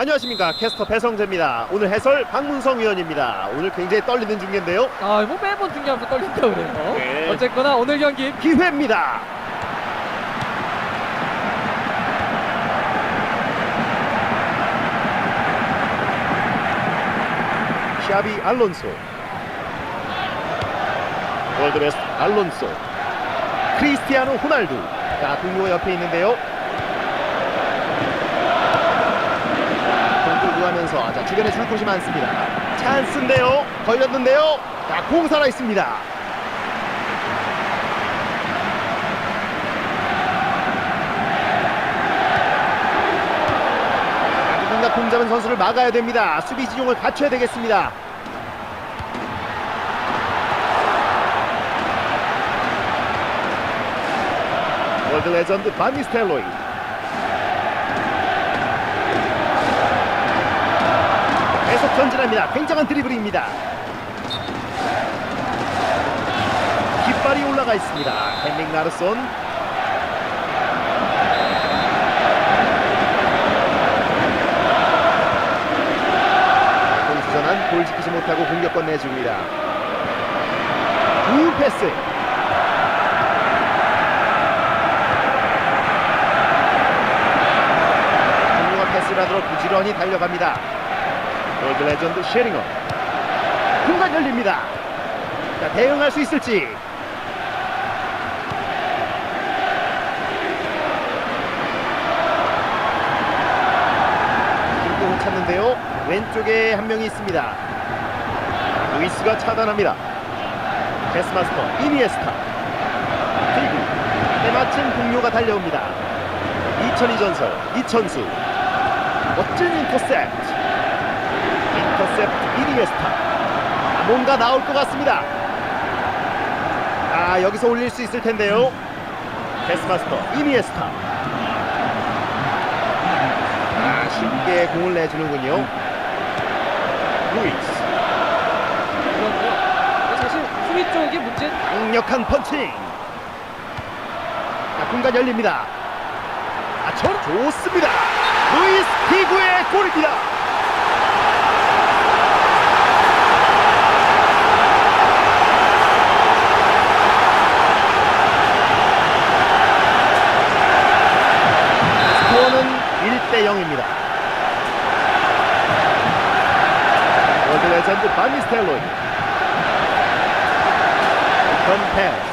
안녕하십니까 캐스터 배성재입니다. 오늘 해설 박문성 위원입니다. 오늘 굉장히 떨리는 중계인데요. 아, 뭐 매번 중요하면서 떨린다 그래요. 네. 어쨌거나 오늘 경기 기회입니다. 샤비 알론소 월드베스트 알론소 크리스티아노 호날두 자 동료 옆에 있는데요 공 끌고 가면서 자 주변에 줄 곳이 많습니다. 찬스인데요. 걸렸는데요. 자 공 살아 있습니다. 누군가 공 잡은 선수를 막아야 됩니다. 수비 지종을 갖춰야 되겠습니다. 월드 레전드 바니스텔로이 계속 전진합니다. 굉장한 드리블입니다. 깃발이 올라가 있습니다. 헨릭 나르손 공수전한 볼 지키지 못하고 공격권 내줍니다. 두 패스. 하도록 부지런히 달려갑니다. 월드 레전드 쉐링엄. 공간 열립니다. 자, 대응할 수 있을지. 길공을 찾는데요. 왼쪽에 한 명이 있습니다. 루이스가 차단합니다. 패스마스터 이니에스타. 그리고 때마침 동료가 달려옵니다. 2002 전설 이천수. 멋진 인터셉트. 인터셉트 이니에스타. 아, 뭔가 나올 것 같습니다. 아 여기서 올릴 수 있을 텐데요. 패스마스터 이니에스타. 아, 쉽게 공을 내주는군요. 루이스 그런데요. 사실 수비 쪽이 문제. 강력한 펀칭. 자, 공간 열립니다. 아, 저 좋습니다. 루이스 피구의 골입니다. 스코어는 1대 0입니다. 바니스텔로이. 건 패스.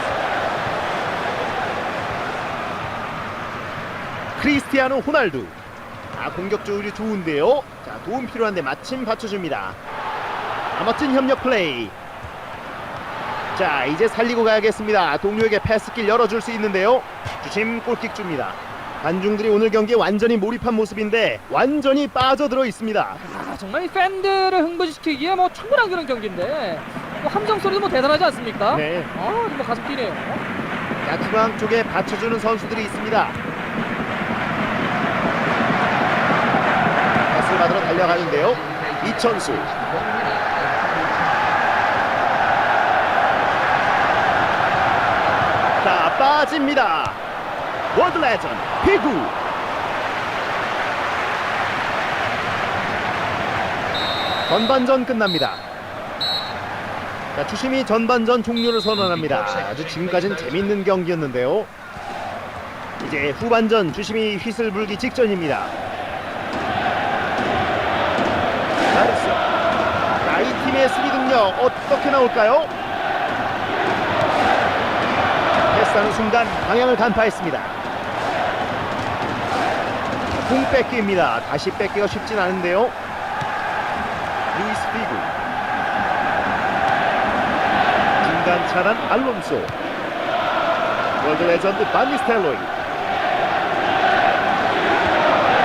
크리스티아노 호날두. 아 공격 조율이 좋은데요? 자 도움 필요한데 마침 받쳐줍니다. 아, 멋진 협력 플레이. 자 이제 살리고 가야겠습니다. 동료에게 패스길 열어줄 수 있는데요. 주심 골킥 줍니다 관중들이 오늘 경기에 완전히 몰입한 모습인데 완전히 빠져들어 있습니다 아, 정말 이 팬들을 흥분시키기에 뭐 충분한 그런 경기인데 뭐 함성 소리도 뭐 대단하지 않습니까? 네. 아, 뭐 가슴 뛰네요. 자, 중앙 쪽에 받쳐주는 선수들이 있습니다. 패스 받으러 달려가는데요. 이천수. 자, 빠집니다. 월드 레전드 피구. 전반전 끝납니다. 자, 주심이 전반전 종료를 선언합니다. 아주 지금까지는 재밌는 경기였는데요. 이제 후반전 주심이 휘슬 불기 직전입니다. 나르스. 자, 이 팀의 수비 능력 어떻게 나올까요? 패스하는 순간 방향을 간파했습니다. 공 뺏기입니다. 다시 뺏기가 쉽진 않은데요. 루이스 피구. 중간 차단 알론소 월드 레전드 바니스텔로이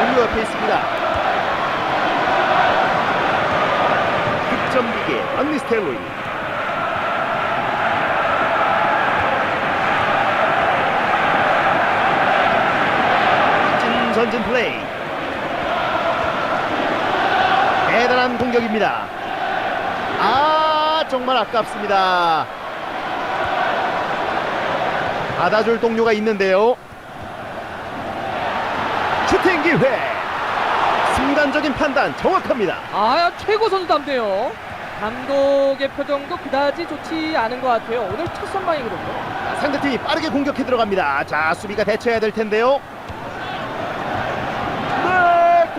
공유 옆에 있습니다 득점 기계 바니스텔로이 찐 전진 플레이 대단한 공격입니다 아 정말 아깝습니다 받아줄 동료가 있는데요 슈팅 기회 순간적인 판단 정확합니다. 아 최고 선수답네요. 감독의 표정도 그다지 좋지 않은 것 같아요. 오늘 첫 선방이거든요. 자, 상대팀이 빠르게 공격해 들어갑니다. 자, 수비가 대처해야 될 텐데요.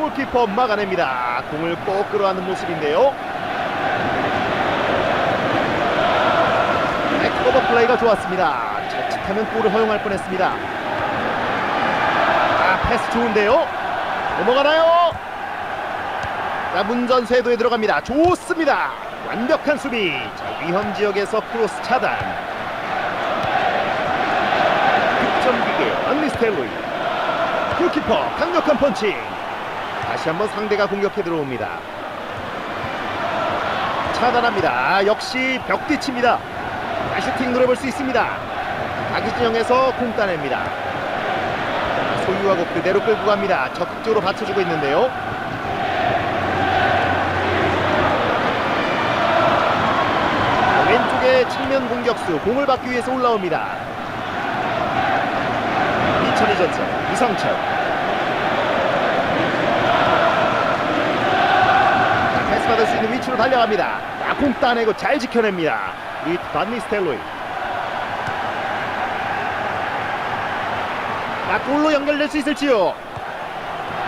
네, 골키퍼 막아냅니다. 공을 꼭 끌어안는 모습인데요. 네, 커버 플레이가 좋았습니다. 자칫하면 골을 허용할 뻔했습니다. 아, 패스 좋은데요. 넘어가나요? 자, 문전 쇄도에 들어갑니다. 좋습니다. 완벽한 수비. 자, 위험 지역에서 크로스 차단. 득점 기계 안리스텔로이 골키퍼 강력한 펀칭 다시 한번 상대가 공격해 들어옵니다. 차단합니다. 역시 벽뒤칩니다. 자, 슈팅 노려볼 수 있습니다. 자기 진영에서 공 따냅니다. 자, 소유하고 그대로 끌고 갑니다. 적극적으로 받쳐주고 있는데요. 왼쪽에 측면 공격수 공을 받기 위해서 올라옵니다. 이천희 전선 이상철 자, 패스 위치로 달려갑니다. 자, 공 따내고 잘 지켜냅니다. 리트 반니스텔로이. 자, 골로 연결될 수 있을지요?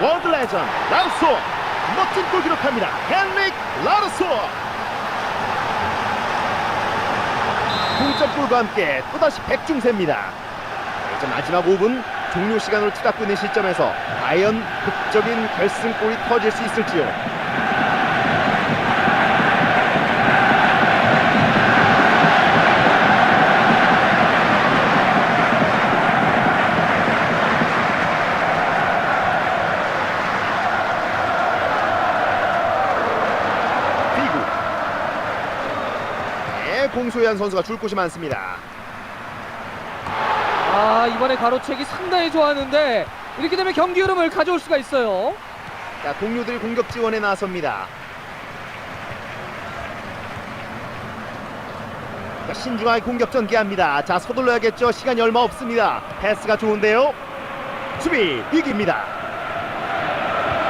월드 레전 라르소. 멋진 골 기록합니다. 헨릭 라르소. 동점골과 함께 또다시 백중세입니다. 이제 마지막 5분 종료 시간으로 치닫고 있는 시점에서 과연 극적인 결승골이 터질 수 있을지요. 피구. 네, 공소현 선수가 줄 곳이 많습니다. 아 이번에 가로채기 상당히 좋았는데 이렇게 되면 경기 흐름을 가져올 수가 있어요. 자, 동료들 공격 지원에 나섭니다. 자, 신중하게 공격 전개합니다. 자, 서둘러야겠죠. 시간이 얼마 없습니다. 패스가 좋은데요. 수비 이깁니다.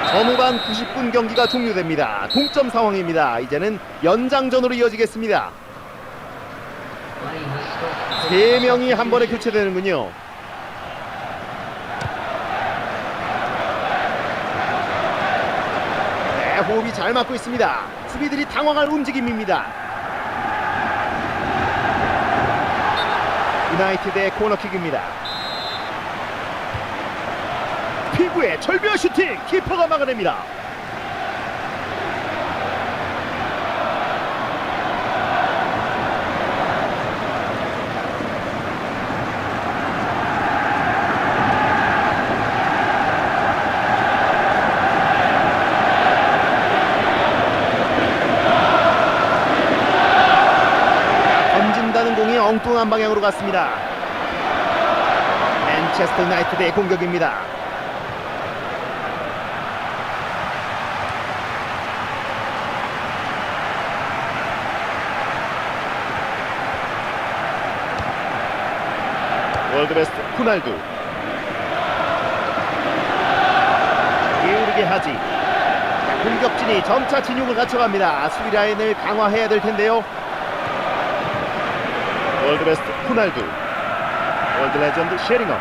전후반 90분 경기가 종료됩니다. 동점 상황입니다. 이제는 연장전으로 이어지겠습니다. 세 명이 한 번에 교체되는군요. 네, 호흡이 잘 맞고 있습니다. 수비들이 당황할 움직임입니다. 유나이티드의 코너킥입니다. 피부에 절묘한 슈팅 키퍼가 막아냅니다. 엉뚱한 방향으로 갔습니다. 맨체스터 유나이티드의 공격입니다. 월드베스트 후날두 게으르게 하지 자, 공격진이 점차 진용을 갖춰갑니다 수비 라인을 강화해야 될 텐데요 월드베스트 후날두 월드 레전드 쉐링엄.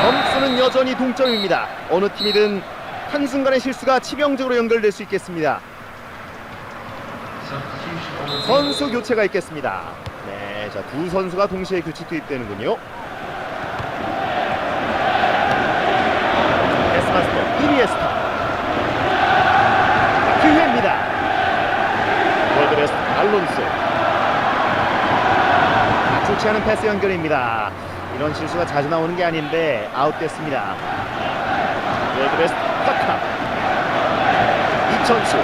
점수는 여전히 동점입니다. 어느 팀이든 한순간의 실수가 치명적으로 연결될 수 있겠습니다. 선수 교체가 있겠습니다. 네, 자, 두 선수가 동시에 교체 투입되는군요. 에스마스터 이니에스타 기회입니다. 월드베스트 알론소. 아, 좋지 않은 패스 연결입니다. 이런 실수가 자주 나오는 게 아닌데 아웃됐습니다. 월드베스트 파카. 이천수.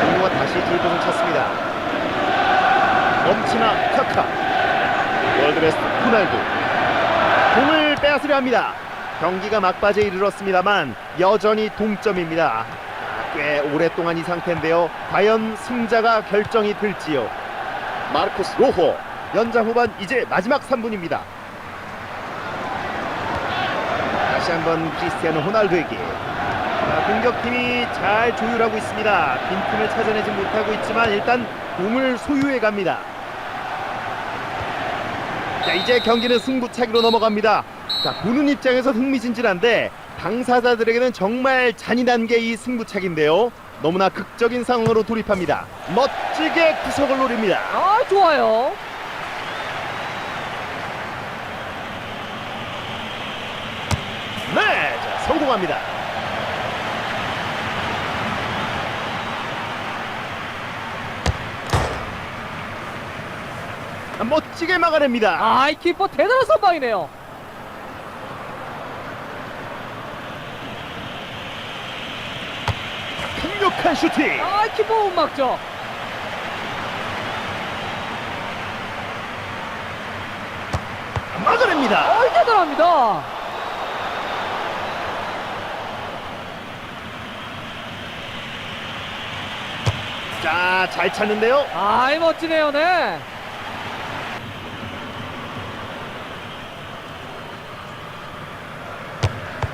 공구가 다시 줄곳을 찾습니다. 넘치나 카카. 월드베스트 후날두. 공을 빼앗으려 합니다. 경기가 막바지에 이르렀습니다만 여전히 동점입니다. 꽤 오랫동안 이 상태인데요. 과연 승자가 결정이 될지요. 마르코스 로호 연장 후반 이제 마지막 3분입니다. 다시 한번 크리스티아노 호날두에게 자, 공격팀이 잘 조율하고 있습니다. 빈틈을 찾아내지 못하고 있지만 일단 공을 소유해 갑니다. 자 이제 경기는 승부차기로 넘어갑니다. 자 보는 입장에서 흥미진진한데 당사자들에게는 정말 잔인한 게 이 승부차기인데요. 너무나 극적인 상황으로 돌입합니다. 멋지게 구석을 노립니다. 아 좋아요. 네, 자, 성공합니다. 아, 멋지게 막아냅니다. 아 이 키퍼 대단한 선방이네요. 강력한 슈팅. 아 이 키퍼 못 막죠. 막아냅니다. 아이 대단합니다. 자, 잘 찼는데요. 아이 멋지네요, 네.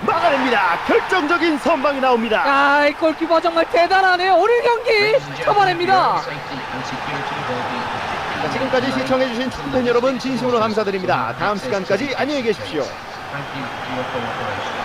막아냅니다. 결정적인 선방이 나옵니다. 아이 골키퍼 정말 대단하네요. 오늘 경기 잡아냅니다. 자, 지금까지 시청해주신 축구팬 여러분 진심으로 감사드립니다. 다음 시간까지 안녕히 계십시오. Thank you for your cooperation.